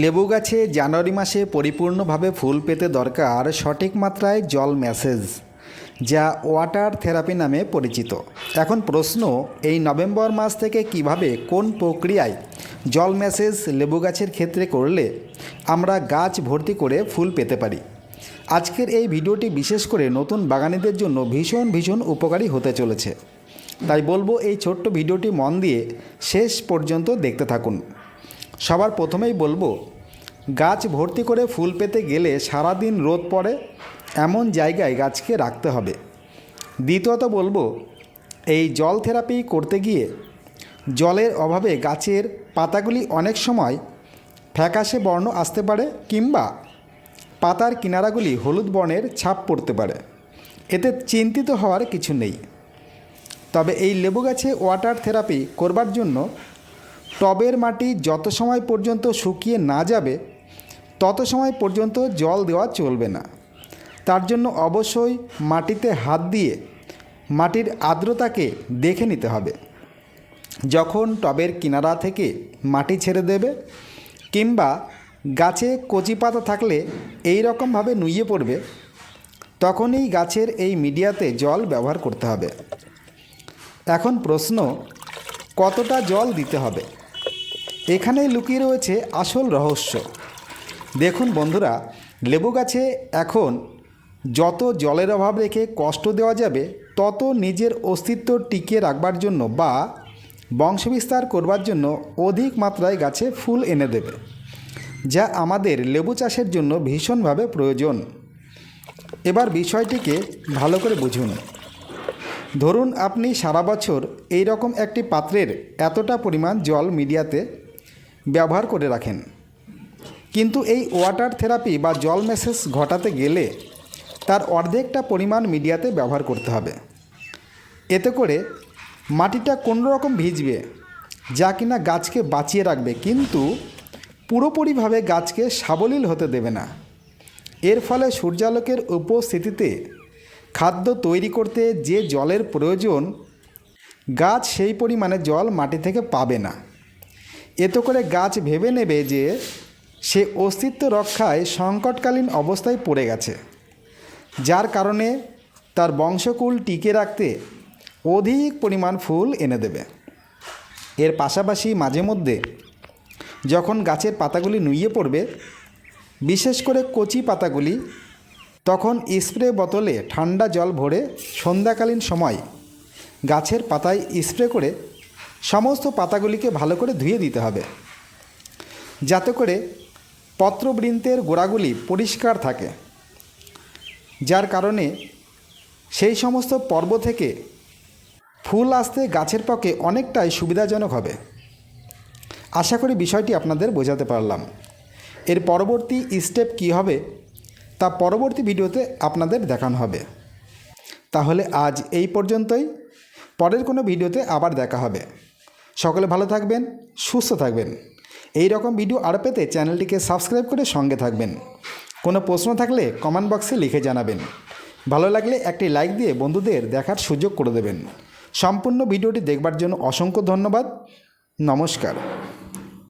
লেবু গাছে জানুয়ারি মাসে পরিপূর্ণভাবে ফুল পেতে দরকার সঠিক মাত্রায় জল ম্যাসেজ যা ওয়াটার থেরাপি নামে পরিচিত। এখন প্রশ্ন, এই নভেম্বর মাস থেকে কীভাবে, কোন প্রক্রিয়ায় জল ম্যাসেজ লেবু গাছের ক্ষেত্রে করলে আমরা গাছ ভর্তি করে ফুল পেতে পারি? আজকের এই ভিডিওটি বিশেষ করে নতুন বাগানীদের জন্য ভীষণ ভীষণ উপকারী হতে চলেছে। তাই বলব, এই ছোট্ট ভিডিওটি মন দিয়ে শেষ পর্যন্ত দেখতে থাকুন। সবার প্রথমেই বলব, গাছ ভর্তি করে ফুল পেতে গেলে সারাদিন রোদ পড়ে, এমন জায়গায় গাছকে রাখতে হবে। দ্বিতীয়ত বলব, এই জল থেরাপি করতে গিয়ে জলের অভাবে গাছের পাতাগুলি অনেক সময় ফ্যাকাশে বর্ণ আসতে পারে কিংবা পাতার কিনারাগুলি হলুদ বর্ণের ছাপ পড়তে পারে। এতে চিন্তিত হওয়ার কিছু নেই। তবে এই লেবু গাছে ওয়াটার থেরাপি করবার জন্য টবের মাটি যত সময় পর্যন্ত শুকিয়ে না যাবে, তত সময় পর্যন্ত জল দেওয়া চলবে না। তার জন্য অবশ্যই মাটিতে হাত দিয়ে মাটির আর্দ্রতাকে দেখে নিতে হবে। যখন টবের কিনারা থেকে মাটি ছেড়ে দেবে কিংবা গাছে কচি পাতা থাকলে এই রকমভাবে নুইয়ে পড়বে, তখনই গাছের এই মিডিয়াতে জল ব্যবহার করতে হবে। এখন প্রশ্ন, কতটা জল দিতে হবে? এখানেই লুকিয়ে রয়েছে আসল রহস্য। দেখুন বন্ধুরা, লেবু গাছে এখন যত জলের অভাব রেখে কষ্ট দেওয়া যাবে, তত নিজের অস্তিত্ব টিকিয়ে রাখবার জন্য বা বংশবিস্তার করবার জন্য অধিক মাত্রায় গাছে ফুল এনে দেবে, যা আমাদের লেবু চাষের জন্য ভীষণভাবে প্রয়োজন। এবার বিষয়টিকে ভালো করে বুঝুন। ধরুন, আপনি সারা বছর এই রকম একটি পাত্রের এতটা পরিমাণ জল মিডিয়াতে ব্যবহার করে রাখেন। কিন্তু এই ওয়াটার থেরাপি বা জল মেসেজ ঘটাতে গেলে তার অর্ধেকটা পরিমাণ মিডিয়াতে ব্যবহার করতে হবে। এতে করে মাটিটা কোনো রকম ভিজবে, যা কিনা গাছকে বাঁচিয়ে রাখবে, কিন্তু পুরোপুরিভাবে গাছকে সাবলীল হতে দেবে না। এর ফলে সূর্যালোকের উপস্থিতিতে খাদ্য তৈরি করতে যে জলের প্রয়োজন, গাছ সেই পরিমাণে জল মাটি থেকে পাবে না। এতে করে গাছ ভেবে নেবে যে সে অস্তিত্ব রক্ষায় সংকটকালীন অবস্থায় পড়ে গেছে। যার কারণে তার বংশকুল টিকে রাখতে অধিক পরিমাণ ফুল এনে দেবে। এর পাশাপাশি মাঝে মধ্যে যখন গাছের পাতাগুলি নুইয়ে পড়বে, বিশেষ করে কচি পাতাগুলি, তখন স্প্রে বোতলে ঠান্ডা জল ভরে সন্ধ্যাকালীন সময় গাছের পাতায় স্প্রে করে সমস্ত পাতাগুলিকে ভালো করে ধুয়ে দিতে হবে। যাতে করে পত্রবৃন্তের গোড়াগুলি পরিষ্কার থাকে। যার কারণে সেই সমস্ত পর্ব থেকে ফুল আসতে গাছের পক্ষে অনেকটাই সুবিধাজনক হবে। আশা করি বিষয়টি আপনাদের বোঝাতে পারলাম। এর পরবর্তী স্টেপ কী হবে, তা পরবর্তী ভিডিওতে আপনাদের দেখানো হবে। তাহলে আজ এই পর্যন্তই। পরের কোনো ভিডিওতে আবার দেখা হবে। সকলে ভালো থাকবেন, সুস্থ থাকবেন। এই রকম ভিডিও আরও পেতে চ্যানেলটিকে সাবস্ক্রাইব করে সঙ্গে থাকবেন। কোনো প্রশ্ন থাকলে কমেন্ট বক্সে লিখে জানাবেন। ভালো লাগলে একটি লাইক দিয়ে বন্ধুদের দেখার সুযোগ করে দেবেন। সম্পূর্ণ ভিডিওটি দেখবার জন্য অসংখ্য ধন্যবাদ। নমস্কার।